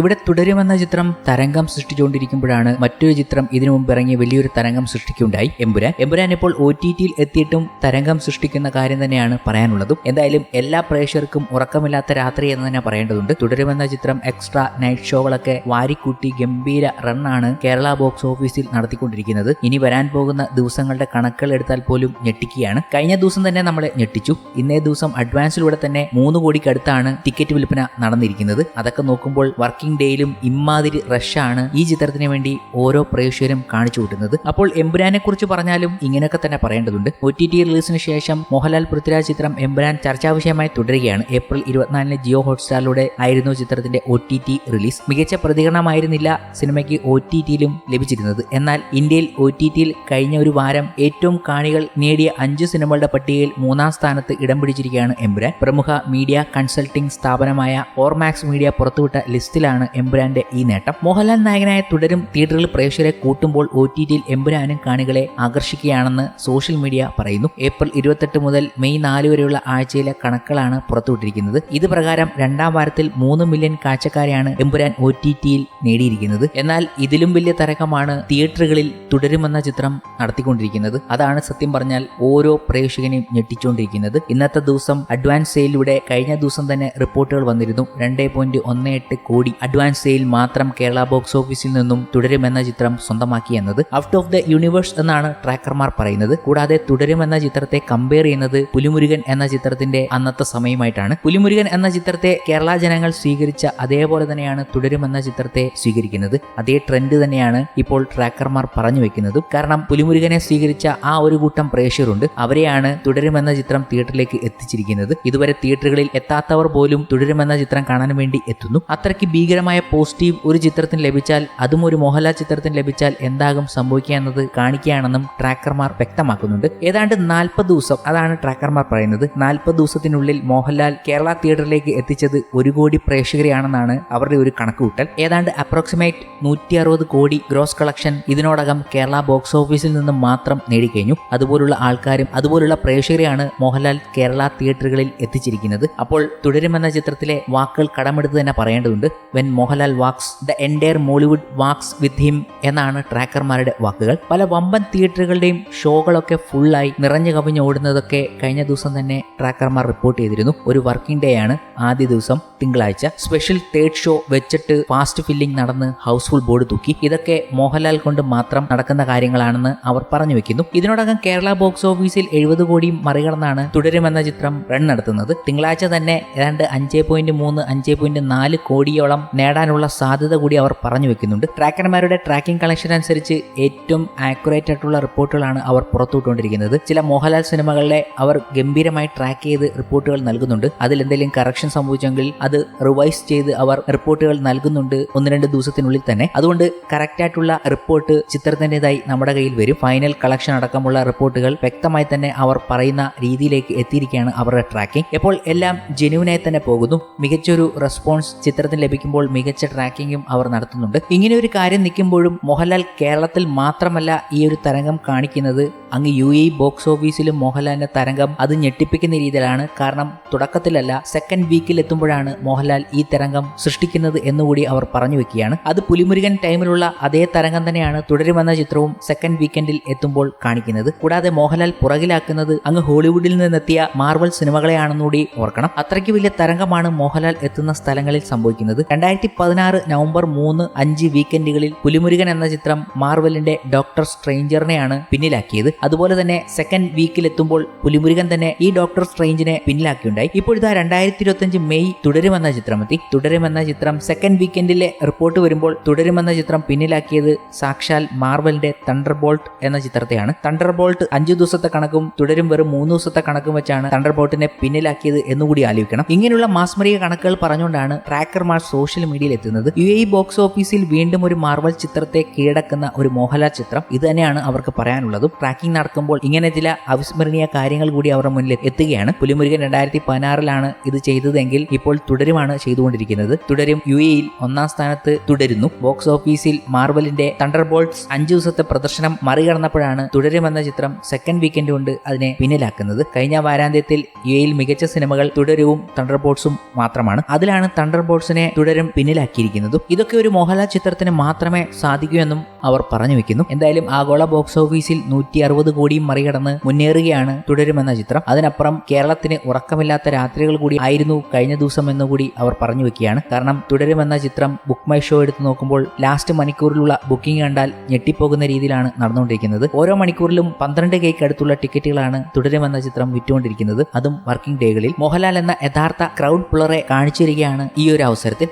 ഇവിടെ തുടരുമെന്ന ചിത്രം തരംഗം സൃഷ്ടിച്ചുകൊണ്ടിരിക്കുമ്പോഴാണ് മറ്റൊരു ചിത്രം ഇതിനു മുമ്പ് ഇറങ്ങിയ വലിയൊരു തരംഗം സൃഷ്ടിക്കുകയുണ്ടായി. എമ്പുരാൻ. എമ്പുരാൻ ഇപ്പോൾ ഒ ടി ടിയിൽ എത്തിയിട്ടും തരംഗം സൃഷ്ടിക്കുന്ന കാര്യം തന്നെയാണ് പറയാനുള്ളതും. എന്തായാലും എല്ലാ പ്രേക്ഷകർക്കും ഉറക്കമില്ലാത്ത രാത്രി എന്ന് തന്നെ പറയേണ്ടതുണ്ട്. തുടരുമെന്ന ചിത്രം എക്സ്ട്രാ നൈറ്റ് ഷോകളൊക്കെ വാരിക്കൂട്ടി ഗംഭീര റണ്ണാണ് കേരള ബോക്സ് ഓഫീസിൽ നടത്തിക്കൊണ്ടിരിക്കുന്നത്. ഇനി വരാൻ പോകുന്ന ദിവസങ്ങളുടെ കണക്കുകൾ എടുത്താൽ പോലും ഞെട്ടിക്കുകയാണ്. കഴിഞ്ഞ ദിവസം തന്നെ നമ്മളെ ഞെട്ടിച്ചു. ഇന്നേ ദിവസം അഡ്വാൻസിലൂടെ തന്നെ മൂന്ന് കോടിക്കടുത്താണ് ടിക്കറ്റ് വിൽപ്പന നടന്നിരിക്കുന്നത്. അതൊക്കെ നോക്കുമ്പോൾ വർക്കിംഗ് ഡേയിലും ഇമ്മാതിരി റഷാണ് ഈ ചിത്രത്തിന് വേണ്ടി ഓരോ പ്രേക്ഷകരും കാണിച്ചു കൂട്ടുന്നത്. അപ്പോൾ എമ്പുരാനെ കുറിച്ച് പറഞ്ഞാലും ഇങ്ങനെയൊക്കെ തന്നെ പറയേണ്ടതുണ്ട്. ഒ ടി ടി റിലീസിന് ശേഷം മോഹൻലാൽ പൃഥ്വിരാജ് ചിത്രം എമ്പുരാൻ ചർച്ചാ വിഷയമായി തുടരുകയാണ്. ഏപ്രിൽ ഇരുപത്തിനാലിന് ജിയോ ഹോട്ട്സ്റ്റാറിലൂടെ ആയിരുന്നു ചിത്രത്തിന്റെ ഒ ടി ടി റിലീസ്. മികച്ച പ്രതികരണമായിരുന്നില്ല സിനിമയ്ക്ക് ഒ ടി ടിയിലും ലഭിച്ചിരുന്നത്. എന്നാൽ ഇന്ത്യയിൽ ഒ ടി ടിയിൽ കഴിഞ്ഞ ഒരു വാരം ഏറ്റവും കാണികൾ നേടിയ അഞ്ച് സിനിമകളുടെ പട്ടികയിൽ മൂന്നാം സ്ഥാനത്ത് ഇടം പിടിച്ചിരിക്കുകയാണ് എമ്പുരാൻ പ്രമുഖ മീഡിയ കൺസൾട്ടിംഗ് സ്ഥാപനമായ ഓർമാക്സ് മീഡിയ പുറത്തുവിട്ട ലിസ്റ്റിലാണ് എമ്പുരാന്റെ ഈ നേട്ടം. മോഹൻലാൽ നായകനായ തുടരും തിയേറ്ററിൽ പ്രേക്ഷകരെ കൂട്ടുമ്പോൾ ഒ ടി ടിയിൽ എമ്പുരാനും കാണികളെ ആകർഷിക്കുകയാണെന്ന് സോഷ്യൽ മീഡിയ പറയുന്നു. ഏപ്രിൽ ഇരുപത്തെട്ട് മുതൽ മെയ് നാല് വരെയുള്ള ആഴ്ചയിലെ കണക്കുകളാണ് പുറത്തുവിട്ടിരിക്കുന്നത്. ഇത് പ്രകാരം രണ്ടാം വാരത്തിൽ മൂന്ന് മില്യൺ കാഴ്ചക്കാരെയാണ് എമ്പുരാൻ ഒ ടി ടിയിൽ നേടിയിരിക്കുന്നത്. എന്നാൽ ഇതിലും വലിയ തരംഗമാണ് തിയേറ്ററുകളിൽ തുടരുമെന്ന ചിത്രം നടത്തിക്കൊണ്ടിരിക്കുന്നത്. അതാണ് സത്യം പറഞ്ഞാൽ ഓരോ പ്രേക്ഷകനെയും ഞെട്ടിച്ചുകൊണ്ടിരിക്കുന്നത്. ഇന്നത്തെ ദിവസം അഡ്വാൻസ് സെയിലൂടെ കഴിഞ്ഞ ദിവസം തന്നെ റിപ്പോർട്ടുകൾ വന്നിരുന്നു. രണ്ടേ പോയിന്റ് ഒന്ന് എട്ട് കോടി അഡ്വാൻസ് സെയിൽ മാത്രം കേരള ബോക്സ് ഓഫീസിൽ നിന്നും തുടരുമെന്ന ചിത്രം സ്വന്തമാക്കി എന്നത് ഔട്ട് ഓഫ് ദ യൂണിവേഴ്സ് എന്നാണ് ട്രാക്കർമാർ പറയുന്നത്. കൂടാതെ തുടരുമെന്ന ചിത്രത്തെ കമ്പയർ ചെയ്യുന്നത് പുലിമുരുകൻ എന്ന ചിത്രത്തിന്റെ അന്നത്തെ സമയമായിട്ടാണ്. പുലിമുരുകൻ എന്ന ചിത്രത്തെ കേരള ജനങ്ങൾ സ്വീകരിച്ച അതേപോലെ തന്നെയാണ് തുടരുമെന്ന ചിത്രത്തെ സ്വീകരിക്കുന്നത്. അതേ ട്രെൻഡ് തന്നെയാണ് ഇപ്പോൾ ട്രാക്കർമാർ പറഞ്ഞു വെക്കുന്നത്. കാരണം പുലിമുരുകനെ സ്വീകരിച്ച ആ ഒരു കൂട്ടം പ്രേക്ഷകരുണ്ട്. അവരെയാണ് തുടരുമെന്ന ചിത്രം തിയേറ്ററിലേക്ക് എത്തിച്ചിരിക്കുന്നത്. ഇതുവരെ തിയേറ്ററുകളിൽ എത്താത്തവർ പോലും തുടരുമെന്ന ചിത്രം കാണാൻ വേണ്ടി എത്തുന്നു. അത്രയ്ക്ക് ഭീകരമായ പോസിറ്റീവ് ഒരു ചിത്രത്തിന് ലഭിച്ചാൽ അതും ഒരു മോഹൻലാൽ ചിത്രത്തിന് ലഭിച്ചാൽ എന്താകും സംഭവിക്കുക എന്നത് കാണിക്കുകയാണെന്നും ട്രാക്കർമാർ വ്യക്തമാക്കുന്നുണ്ട്. ഏതാണ്ട് നാൽപ്പത് ദിവസം അതാണ് ട്രാക്കർമാർ പറയുന്നത് നാൽപ്പത് ദിവസത്തിനുള്ളിൽ മോഹൻലാൽ കേരള തിയേറ്ററിലേക്ക് എത്തിച്ചത് ഒരു കോടി പ്രേക്ഷകരെയാണെന്നാണ് അവരുടെ ഒരു കണക്കുകൂട്ടൽ. ഏതാണ്ട് അപ്രോക്സിമേറ്റ് നൂറ്റി അറുപത് കോടി ഗ്രോസ് കളക്ഷൻ ഇതിനോടകം കേരള ബോക്സ് ഓഫീസിൽ നിന്ന് മാത്രം നേടിക്കഴിഞ്ഞു. അതുപോലുള്ള ആൾക്കാരും അതുപോലുള്ള പ്രേക്ഷകരെയാണ് മോഹൻലാൽ കേരള തിയേറ്ററുകളിൽ എത്തിച്ചിരിക്കുന്നത്. അപ്പോൾ തുടരുമെന്ന ചിത്രത്തിലെ വാക്കുകൾ കടമെടുത്ത് തന്നെ പറയേണ്ടതുണ്ട്. When Mohanlal walks the entire Mollywood walks with him എന്നാണ് ട്രാക്കർമാരുടെ വാക്കുകൾ. പല വമ്പൻ തിയേറ്ററുകളുടെയും ഷോകളൊക്കെ ഫുള്ളായി നിറഞ്ഞു കവിഞ്ഞ് ഓടുന്നതൊക്കെ കഴിഞ്ഞ ദിവസം തന്നെ ട്രാക്കർമാർ റിപ്പോർട്ട് ചെയ്തിരുന്നു. ഒരു വർക്കിംഗ് ഡേ ആണ്. ആദ്യ ദിവസം തിങ്കളാഴ്ച. സ്പെഷ്യൽ തേർഡ് ഷോ വെച്ചിട്ട് ഫാസ്റ്റ് ഫില്ലിംഗ് നടന്ന് ഹൗസ്ഫുൾ ബോർഡ് തൂക്കി. ഇതൊക്കെ മോഹൻലാൽ കൊണ്ട് മാത്രം നടക്കുന്ന കാര്യങ്ങളാണെന്ന് അവർ പറഞ്ഞു വെക്കുന്നു. ഇതിനോടകം കേരള ബോക്സ് ഓഫീസിൽ എഴുപത് കോടിയും മറികടന്നാണ് തുടരുമെന്ന ചിത്രം റൺ നടത്തുന്നത്. തിങ്കളാഴ്ച തന്നെ ഏതാണ്ട് അഞ്ച് പോയിന്റ് മൂന്ന് അഞ്ച് പോയിന്റ് നാല് കോടിയോളം നേടാനുള്ള സാധ്യത കൂടി അവർ പറഞ്ഞു വെക്കുന്നുണ്ട്. ട്രാക്കർമാരുടെ ട്രാക്കിംഗ് കളക്ഷൻ അനുസരിച്ച് ഏറ്റവും ആക്യുറേറ്റ് ആയിട്ടുള്ള റിപ്പോർട്ടുകളാണ് അവർ പുറത്തുവിട്ടുകൊണ്ടിരിക്കുന്നത്. ചില മോഹൻലാൽ സിനിമകളിലെ അവർ ഗംഭീരമായി ട്രാക്ക് ചെയ്ത് റിപ്പോർട്ടുകൾ നൽകുന്നുണ്ട്. അതിൽ എന്തെങ്കിലും കറക്ഷൻ സംഭവിച്ചെങ്കിൽ അത് റിവൈസ് ചെയ്ത് അവർ റിപ്പോർട്ടുകൾ നൽകുന്നുണ്ട് ഒന്ന് രണ്ട് ദിവസത്തിനുള്ളിൽ തന്നെ. അതുകൊണ്ട് കറക്റ്റ് ആയിട്ടുള്ള റിപ്പോർട്ട് ചിത്രത്തിന്റെതായി നമ്മുടെ കയ്യിൽ വരും. ഫൈനൽ കളക്ഷൻ അടക്കമുള്ള റിപ്പോർട്ടുകൾ വ്യക്തമായി തന്നെ അവർ പറയുന്ന രീതിയിലേക്ക് എത്തിയിരിക്കുകയാണ് അവരുടെ ട്രാക്കിംഗ് ഇപ്പോൾ എല്ലാം ജെനുവിനായി തന്നെ പോകുന്നു. മികച്ചൊരു റെസ്പോൺസ് ചിത്രത്തിന് ലഭിക്കുമ്പോൾ മികച്ച ട്രാക്കിങ്ങും അവർ നടത്തുന്നുണ്ട്. ഇങ്ങനെ ഒരു കാര്യം നിൽക്കുമ്പോഴും മോഹൻലാൽ കേരളത്തിൽ മാത്രമല്ല ഈ ഒരു തരംഗം കാണിക്കുന്നത് അങ്ങ് യു എ ബോക്സ് ഓഫീസിലും മോഹൻലാലിന്റെ തരംഗം അത് ഞെട്ടിപ്പിക്കുന്ന രീതിയിലാണ്. കാരണം തുടക്കത്തിലല്ല സെക്കൻഡ് വീക്കിൽ എത്തുമ്പോഴാണ് മോഹൻലാൽ ഈ തരംഗം സൃഷ്ടിക്കുന്നത് എന്നുകൂടി അവർ പറഞ്ഞു വെക്കുകയാണ്. അത് പുലിമുരുകൻ ടൈമിലുള്ള അതേ തരംഗം തന്നെയാണ് തുടരുമെന്ന ചിത്രവും സെക്കൻഡ് വീക്കെൻഡിൽ എത്തുമ്പോൾ കാണിക്കുന്നത്. കൂടാതെ മോഹൻലാൽ പുറകിലാക്കുന്നത് അങ്ങ് ഹോളിവുഡിൽ നിന്നെത്തിയ മാർവൽ സിനിമകളെയാണെന്നുകൂടി ഓർക്കണം. അത്രയ്ക്ക് വലിയ തരംഗമാണ് മോഹൻലാൽ എത്തുന്ന സ്ഥലങ്ങളിൽ സംഭവിക്കുന്നത്. രണ്ടായിരത്തി പതിനാറ് നവംബർ മൂന്ന് അഞ്ച് വീക്കെൻഡുകളിൽ പുലിമുരുകൻ എന്ന ചിത്രം മാർവലിന്റെ ഡോക്ടർ സ്ട്രേഞ്ചറിനെയാണ് പിന്നിലാക്കിയത്. അതുപോലെ തന്നെ സെക്കൻഡ് വീക്കിൽ എത്തുമ്പോൾ പുലിമുരുകൻ തന്നെ ഈ ഡോക്ടർ സ്ട്രേഞ്ചിനെ പിന്നിലാക്കിയുണ്ടായി. ഇപ്പോഴിതാ രണ്ടായിരത്തി ഇരുപത്തിയഞ്ച് മെയ് തുടരുമെന്ന ചിത്രമെത്തി തുടരുമെന്ന ചിത്രം സെക്കൻഡ് വീക്കെൻഡിലെ റിപ്പോർട്ട് വരുമ്പോൾ തുടരുമെന്ന ചിത്രം പിന്നിലാക്കിയത് സാക്ഷാൽ മാർവലിന്റെ തണ്ടർ ബോൾട്ട് എന്ന ചിത്രത്തെയാണ്. തണ്ടർ ബോൾട്ട് അഞ്ചു ദിവസത്തെ കണക്കും തുടരും വെറും മൂന്ന് ദിവസത്തെ കണക്കും വെച്ചാണ് തണ്ടർ ബോൾട്ടിനെ പിന്നിലാക്കിയത് എന്നുകൂടി ആലോചിക്കണം. ഇങ്ങനെയുള്ള മാസ്മരിക കണക്കുകൾ പറഞ്ഞുകൊണ്ടാണ് ട്രാക്കർമാർ സോഷ്യൽ മീഡിയയിൽ എത്തുന്നത്. യു ബോക്സ് ഓഫീസിൽ വീണ്ടും ഒരു മാർവൽ ചിത്രത്തെ കീഴടക്കുന്ന ഒരു മോഹൻലാൽ ചിത്രം. ഇത് തന്നെയാണ് അവർക്ക് പറയാനുള്ളതും. ട്രാക്കിംഗ് നടക്കുമ്പോൾ ഇങ്ങനെ ചില അവിസ്മരണീയ കാര്യങ്ങൾ കൂടി അവരുടെ മുന്നിൽ എത്തുകയാണ്. പുലിമുരുകൻ രണ്ടായിരത്തി പതിനാറിലാണ് ഇത് ചെയ്തതെങ്കിൽ ഇപ്പോൾ തുടരുമാണ് ചെയ്തുകൊണ്ടിരിക്കുന്നത്. തുടരും യു എയിൽ ഒന്നാം സ്ഥാനത്ത് തുടരുന്നു. ബോക്സ് ഓഫീസിൽ മാർബലിന്റെ തണ്ടർ ബോൾട്ട്സ് അഞ്ചു ദിവസത്തെ പ്രദർശനം മറികടന്നപ്പോഴാണ് തുടരുമെന്ന ചിത്രം സെക്കൻഡ് വീക്കെൻഡ് കൊണ്ട് അതിനെ പിന്നിലാക്കുന്നത്. കഴിഞ്ഞ വാരാന്ത്യത്തിൽ യു എയിൽ മികച്ച സിനിമകൾ തുടരവും തണ്ടർ ബോൾട്ട്സും മാത്രമാണ്. അതിലാണ് തണ്ടർ ബോൾട്ട്സിനെ തുടരും പിന്നിലാക്കിയിരിക്കുന്നതും. ഇതൊക്കെ ഒരു മോഹൻലാൽ ചിത്രത്തിന് മാത്രമേ സാധിക്കൂ എന്നും അവർ പറഞ്ഞു വെക്കുന്നു. എന്തായാലും ആഗോള ബോക്സ് ഓഫീസിൽ നൂറ്റി അറുപത് കോടിയും മറികടന്ന് മുന്നേറുകയാണ് തുടരുമെന്ന ചിത്രം. അതിനപ്പുറം കേരളത്തിന് ഉറക്കമില്ലാത്ത രാത്രികൾ കൂടി ആയിരുന്നു കഴിഞ്ഞ ദിവസം എന്നുകൂടി അവർ പറഞ്ഞു വെക്കുകയാണ്. കാരണം തുടരുമെന്ന ചിത്രം ബുക്ക് മൈ ഷോ എടുത്ത് നോക്കുമ്പോൾ ലാസ്റ്റ് മണിക്കൂറിലുള്ള ബുക്കിംഗ് കണ്ടാൽ ഞെട്ടിപ്പോകുന്ന രീതിയിലാണ് നടന്നുകൊണ്ടിരിക്കുന്നത്. ഓരോ മണിക്കൂറിലും പന്ത്രണ്ട് കേക്ക് അടുത്തുള്ള ടിക്കറ്റുകളാണ് തുടരുമെന്ന ചിത്രം വിറ്റുകൊണ്ടിരിക്കുന്നത്. അതും വർക്കിംഗ് ഡേകളിൽ മോഹൻലാൽ എന്ന യഥാർത്ഥ ക്രൗഡ് പുള്ളറെ കാണിച്ചിരിക്കുകയാണ് ഈ ഒരു അവസരത്തിൽ.